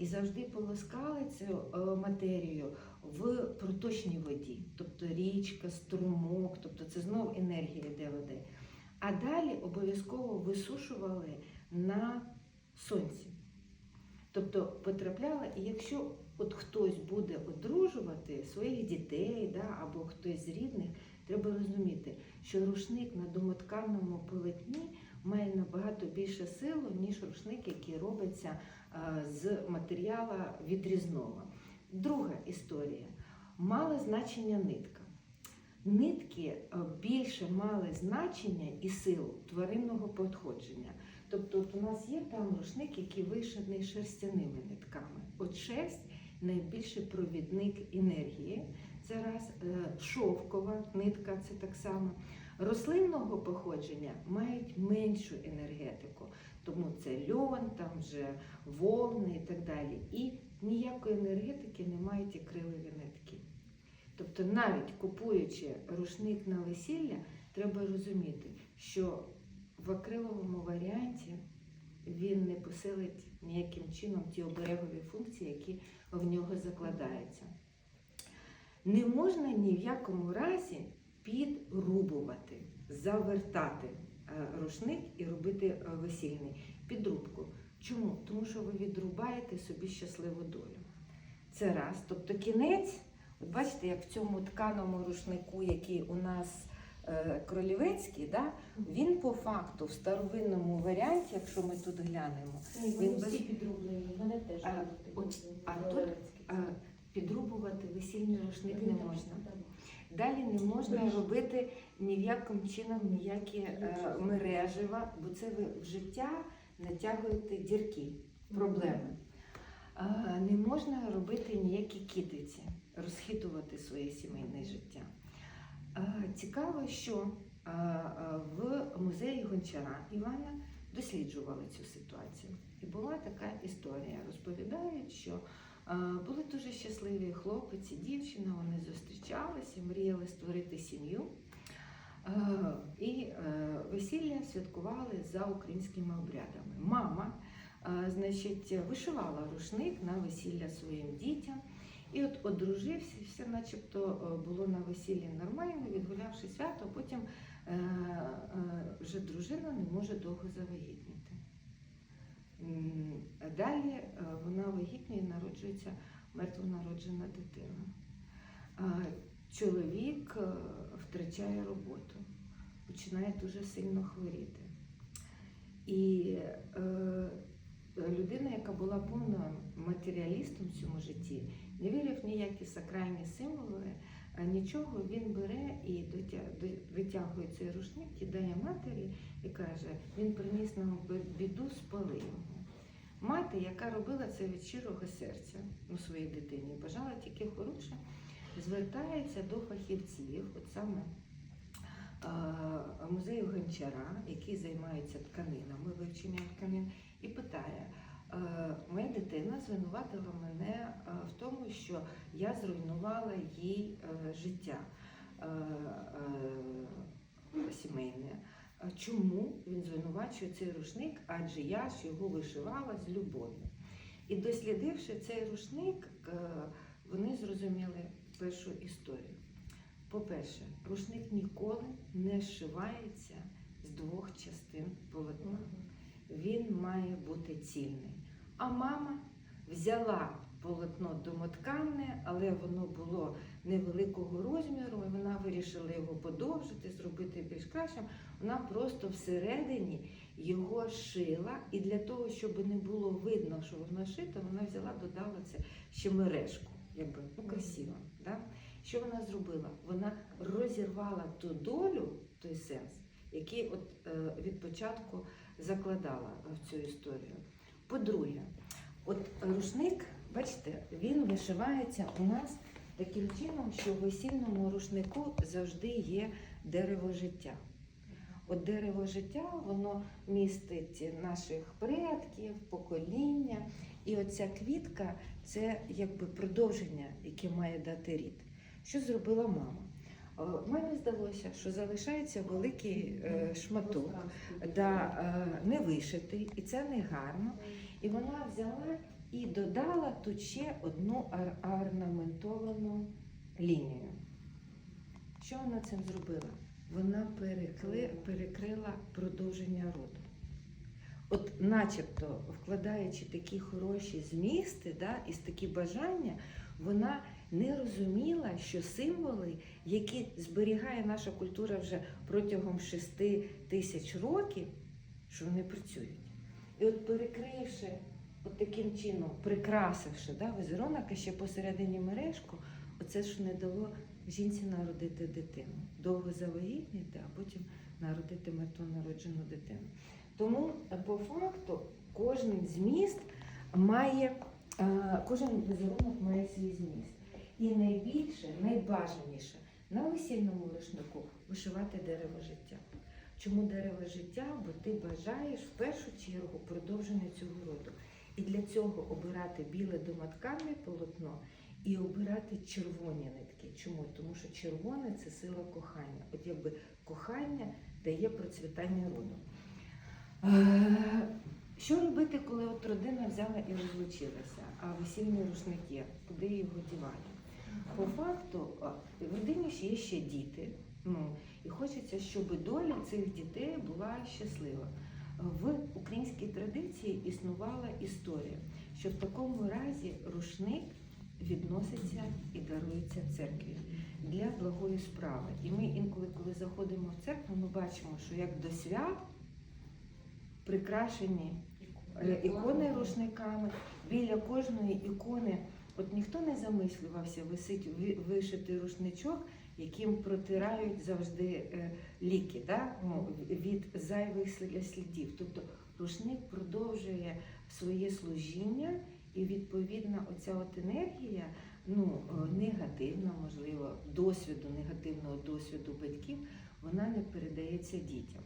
і завжди полоскали цю е, матерію в проточній воді, тобто річка, струмок, тобто це знов енергія йде води. А далі обов'язково висушували на сонці. Тобто потрапляла, і якщо от хтось буде одружувати своїх дітей, да, або хтось з рідних, треба розуміти, що рушник на домотканому полотні має набагато більше силу, ніж рушник, який робиться е, з матеріала відрізного. Друга історія мала значення нитка. Нитки е, більше мали значення і силу тваринного походження. Тобто, от у нас є там рушник, який вишитий шерстяними нитками. От шерсть найбільший провідник енергії. Це раз Е, шовкова нитка, це так само. Рослинного походження мають меншу енергетику, тому це льон, там вже волни і так далі. І ніякої енергетики не мають акрилові нитки. Тобто, навіть купуючи рушник на весілля, треба розуміти, що в акриловому варіанті він не посилить ніяким чином ті оберегові функції, які в нього закладаються. Не можна ні в якому разі підрубувати, завертати е, рушник і робити е, весільний підрубку. Чому? Тому що ви відрубаєте собі щасливу долю. Це раз. Тобто кінець, от бачите, як в цьому тканому рушнику, який у нас е, кролівецький, да, він по факту в старовинному варіанті, якщо ми тут глянемо, Ні, Він вони без- всі підрублені, мене теж А, от- а тут, а, підрубувати весільний рушник не можна. Далі не можна робити ні в якому чином ніякі е, мережева, бо це ви в життя натягуєте дірки, проблеми. Е, не можна робити ніякі китиці, розхитувати своє сімейне життя. Е, цікаво, що е, в музеї Гончара Івана досліджували цю ситуацію. І була така історія. Розповідають, що були дуже щасливі хлопець і дівчина, вони зустрічалися, мріяли створити сім'ю. Е, І е, весілля святкували за українськими обрядами. Мама, е, значить, вишивала рушник на весілля своїм дітям. І от одружився, все начебто е, було на весіллі нормально, відгулявши свято, а потім е, е, вже дружина не може довго завагітніти. Далі е, вона вагітніє і народжується мертвонароджена дитина. Чоловік е, втрачає роботу, починає дуже сильно хворіти. І е, людина, яка була повним матеріалістом в цьому житті, не вірив в ніякі сакральні символи, нічого він бере і витягує цей рушник, кидає матері і каже: він приніс нам біду, спали його. Мати, яка робила це від щирого серця у своїй дитині, бажала тільки хороше, звертається до фахівців, от саме музею Гончара, який займається тканинами, вивченням тканин, і питає: моя дитина звинуватила мене е, в тому, що я зруйнувала їй е, життя е, е, сімейне. Чому він звинувачує цей рушник? Адже я ж його вишивала з любов'ю. І дослідивши цей рушник, е, вони зрозуміли першу історію. По-перше, рушник ніколи не зшивається з двох частин полотна. Він має бути цільний. А мама взяла полотно домотканне, але воно було невеликого розміру, і вона вирішила його подовжити, зробити більш кращим. Вона просто всередині його шила, і для того, щоб не було видно, що воно шито, вона взяла, додала це ще мережку, якби ну красиво. Да? Що вона зробила? Вона розірвала ту долю, той сенс, який от е, від початку закладала в цю історію. По-друге, от рушник, бачите, він вишивається у нас таким чином, що в весільному рушнику завжди є дерево життя. От дерево життя, воно містить наших предків, покоління. І оця квітка це якби продовження, яке має дати рід. Що зробила мама? Е, Мамі здалося, що залишається великий е, шматок, да, е, не вишитий, і це не гарно. І вона взяла і додала тут ще одну орнаментовану лінію. Що вона цим зробила? Вона перекли, перекрила продовження роду. От, начебто, вкладаючи такі хороші змісти да, і такі бажання, вона не розуміла, що символи, які зберігає наша культура вже протягом шести тисяч років, що вони працюють. І от перекривши от таким чином, прикрасивши да, візерунок, а ще посередині мережку, оце ж не дало жінці народити дитину. Довго завагітніти, а потім народити мертвонароджену дитину. Тому е, по факту кожен зміст має, е, кожен візерунок має свій зміст. І найбільше, найбажаніше на весільному рушнику вишивати дерево життя. Чому дерево життя? Бо ти бажаєш в першу чергу продовження цього роду. І для цього обирати біле домотканне полотно і обирати червоні нитки. Чому? Тому що червоне це сила кохання. От якби кохання дає процвітання роду. Е, Що робити, коли от родина взяла і розлучилася, а весільний рушник є? Куди його дівати? По факту в родині ж є ще діти. Ну, і хочеться, щоб доля цих дітей була щаслива. В українській традиції існувала історія, що в такому разі рушник відноситься і дарується церкві для благої справи. І ми інколи, коли заходимо в церкву, ми бачимо, що як до свят прикрашені ікони рушниками, біля кожної ікони. От ніхто не замислювався, висить ви- вишитий рушничок, яким протирають завжди е, ліки да? ну, від зайвих слідів. Тобто рушник продовжує своє служіння, і відповідно оця от енергія, ну е, негативна, можливо, досвіду, негативного досвіду батьків, вона не передається дітям.